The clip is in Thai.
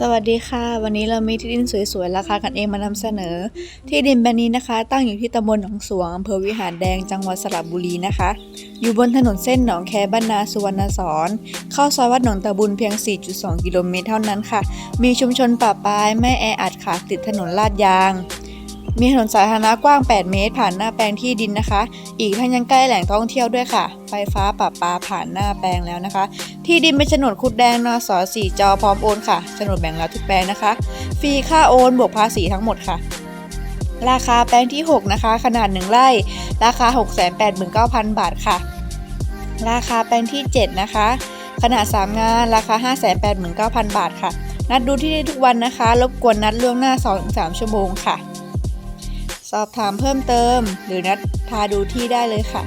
สวัสดีค่ะ วันนี้เรามีที่ดินสวยๆ ราคากันเองมานำเสนอ ที่ดินแปลงนี้นะคะ ตั้งอยู่ที่ตำบลหนองสวงอำเภอวิหารแดงจังหวัดสระบุรีนะคะ อยู่บนถนนเส้นหนองแคบ้านนาสุวรรณสอนเข้าซอยวัดหนองตะบุญเพียง 4.2 กิโลเมตรเท่านั้นค่ะ มีชุมชนป่าปายไม่แออัดค่ะติดถนนลาดยาง มีถนนสาธารณะกว้าง 8 เมตร ผ่านหน้าแปลงที่ดินนะคะ อีกทั้งยังใกล้แหล่งท่องเที่ยวด้วยค่ะ ไฟฟ้าป่าปาผ่านหน้าแปลงแล้วนะคะ ที่ดินเป็นโฉนดคุดแดงนสสี่จอพร้อมโอนค่ะโฉนดแบ่งแล้วทุกแปลงนะคะ ฟรีค่าโอนบวกภาษีทั้งหมดค่ะ ราคาแปลงที่ 6 นะคะ ขนาด 1 ไร่ ราคา 689,000 บาทค่ะ ราคาแปลงที่ 7 นะคะ ขนาด 3 งาน ราคา 589,000 บาทค่ะ นัดดูที่ได้ทุกวันนะคะ รบกวนนัดล่วงหน้า 2-3 ชั่วโมงค่ะ สอบถามเพิ่มเติม หรือนัดพาดูที่ได้เลยค่ะ